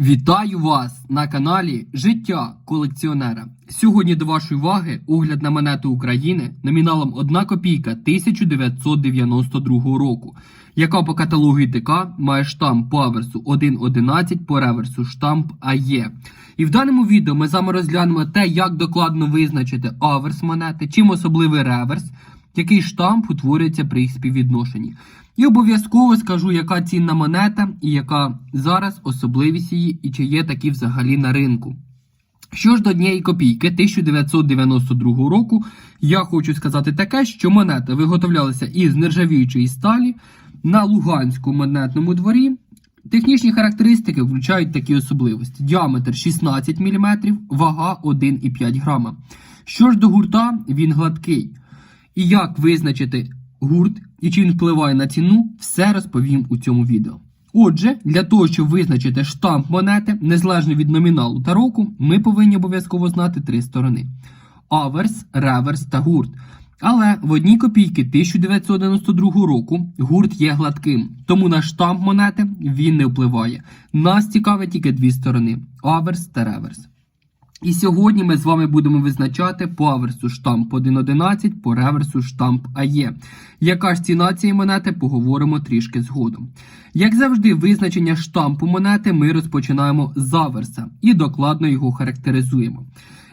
Вітаю вас на каналі Життя колекціонера. Сьогодні до вашої уваги огляд на монету України номіналом 1 копійка 1992 року, яка по каталогу ТК має штамп по аверсу 1.11, по реверсу штамп АЕ. І в даному відео ми з вами розглянемо те, як докладно визначити аверс монети, чим особливий реверс, який штамп утворюється при їх співвідношенні. І обов'язково скажу, яка цінна монета і яка зараз особливість її, і чи є такі взагалі на ринку. Що ж до однієї копійки 1992 року, я хочу сказати таке, що монета виготовлялася із нержавіючої сталі на Луганському монетному дворі. Технічні характеристики включають такі особливості: діаметр 16 мм, вага 1,5 грама. Що ж до гурта, він гладкий. І як визначити гурт і чи він впливає на ціну, все розповім у цьому відео. Отже, для того, щоб визначити штамп монети, незалежно від номіналу та року, ми повинні обов'язково знати три сторони: аверс, реверс та гурт. Але в одній копійки 1992 року гурт є гладким, тому на штамп монети він не впливає. Нас цікавить тільки дві сторони: аверс та реверс. І сьогодні ми з вами будемо визначати по аверсу штамп 1.11, по реверсу штамп АЕ. Яка ж ціна цієї монети, поговоримо трішки згодом. Як завжди, визначення штампу монети ми розпочинаємо з аверса і докладно його характеризуємо.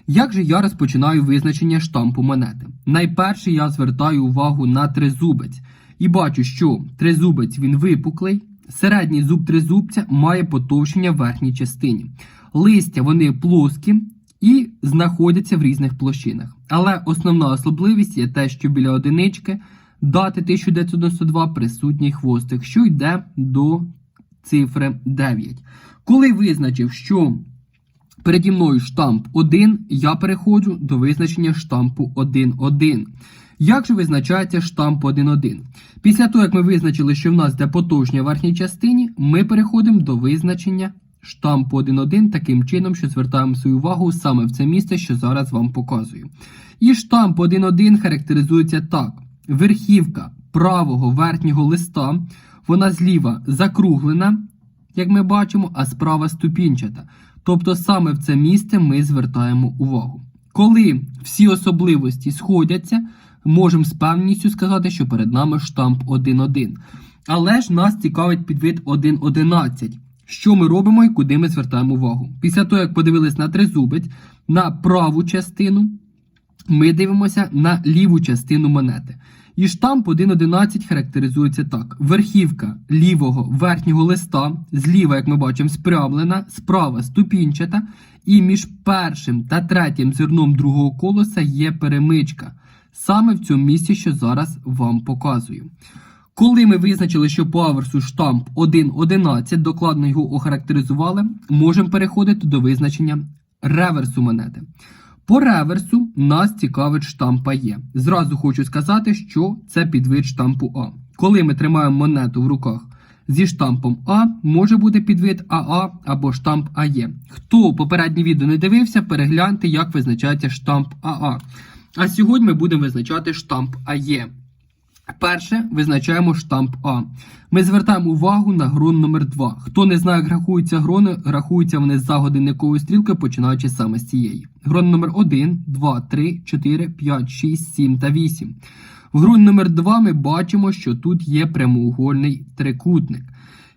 Як же я розпочинаю визначення штампу монети? Найперше я звертаю увагу на тризубець і бачу, що тризубець він випуклий, середній зуб тризубця має потовщення в верхній частині. Листя вони плоскі і знаходяться в різних площинах. Але основна особливість є те, що біля одинички дати 1992 присутній хвостик, що йде до цифри 9. Коли визначив, що переді мною штамп 1, я переходжу до визначення штампу 1.1. Як же визначається штамп 1.1? Після того, як ми визначили, що в нас йде потовщення в верхній частині, ми переходимо до визначення штампу 1.1 таким чином, що звертаємо свою увагу саме в це місце, що зараз вам показую. І штамп 1.1 характеризується так: верхівка правого верхнього листа, вона зліва закруглена, як ми бачимо, а справа ступінчата. Тобто саме в це місце ми звертаємо увагу. Коли всі особливості сходяться, можемо з певністю сказати, що перед нами штамп 1.1. Але ж нас цікавить підвид 1.11. Що ми робимо і куди ми звертаємо увагу? Після того, як подивились на тризубець, на праву частину, ми дивимося на ліву частину монети. І штамп 1.11 характеризується так: верхівка лівого верхнього листа, зліва, як ми бачимо, спрямлена, справа ступінчата, і між першим та третім зерном другого колоса є перемичка. Саме в цьому місці, що зараз вам показую. Коли ми визначили, що по аверсу штамп 1.11, докладно його охарактеризували, можемо переходити до визначення реверсу монети. По реверсу нас цікавить штамп АЕ. Зразу хочу сказати, що це підвид штампу А. Коли ми тримаємо монету в руках зі штампом А, може бути підвид АА або штамп АЕ. Хто попереднє відео не дивився, перегляньте, як визначається штамп АА. А сьогодні ми будемо визначати штамп АЕ. Перше визначаємо штамп А. Ми звертаємо увагу на грон номер 2 Хто не знає, як рахуються грони, рахуються вони за годинниковою стрілкою, починаючи саме з цієї. Грон номер 1, 2, 3, 4, 5, 6, 7 та 8. В грон номер 2 ми бачимо, що тут є прямоугольний трикутник.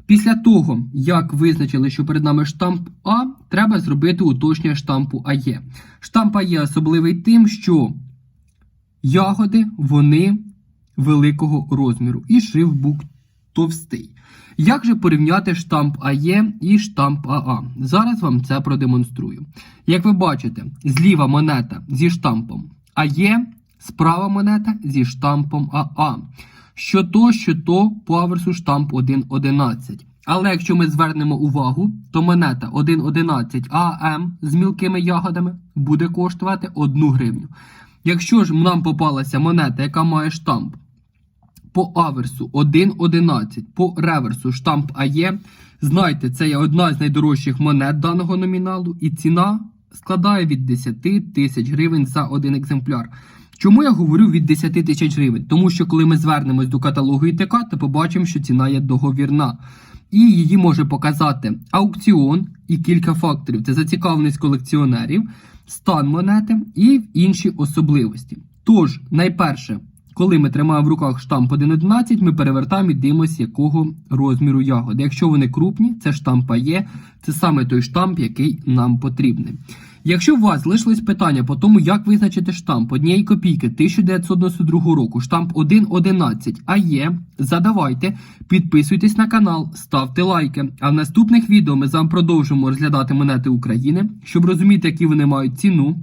Після того, як визначили, що перед нами штамп А, треба зробити уточнення штампу АЕ. Штамп АЕ особливий тим, що ягоди вони великого розміру і шрифт бук товстий. Як же порівняти штамп АЕ і штамп АА? Зараз вам це продемонструю. Як ви бачите, зліва монета зі штампом АЕ, справа монета зі штампом АА. Що то, що то по аверсу штамп 1.11. Але якщо ми звернемо увагу, то монета 1.11 АМ з мілкими ягодами буде коштувати 1 гривню. Якщо ж нам попалася монета, яка має штамп по аверсу 1.11, по реверсу штамп АЕ, знайте, це є одна з найдорожчих монет даного номіналу, і ціна складає від 10 тисяч гривень за один екземпляр. Чому я говорю від 10 тисяч гривень? Тому що коли ми звернемось до каталогу ІТК, то побачимо, що ціна є договірна. і її може показати аукціон і кілька факторів. Це зацікавленість колекціонерів, стан монети і інші особливості. Тож, найперше, коли ми тримаємо в руках штамп 1.11, ми перевертаємо і дивимося, якого розміру ягоди. Якщо вони крупні, це штамп є, це саме той штамп, який нам потрібний. Якщо у вас лишились питання по тому, як визначити штамп однієї копійки 1992 року, штамп 1.11 АЄ, задавайте, підписуйтесь на канал, ставте лайки. А в наступних відео ми з вами продовжимо розглядати монети України, щоб розуміти, які вони мають ціну.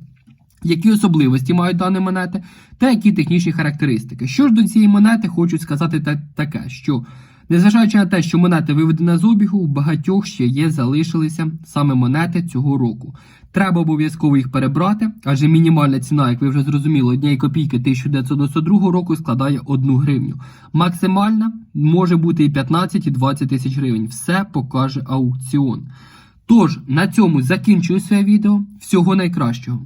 Які особливості мають дані монети, та які технічні характеристики. Що ж до цієї монети, хочу сказати та- таке, що незважаючи на те, що монети виведені з обігу, у багатьох ще є, залишилися саме монети цього року. Треба обов'язково їх перебрати, адже мінімальна ціна, як ви вже зрозуміли, однієї копійки 1992 року складає 1 гривню. Максимальна може бути і 15, і 20 тисяч гривень. Все покаже аукціон. Тож, на цьому закінчую своє відео. Всього найкращого.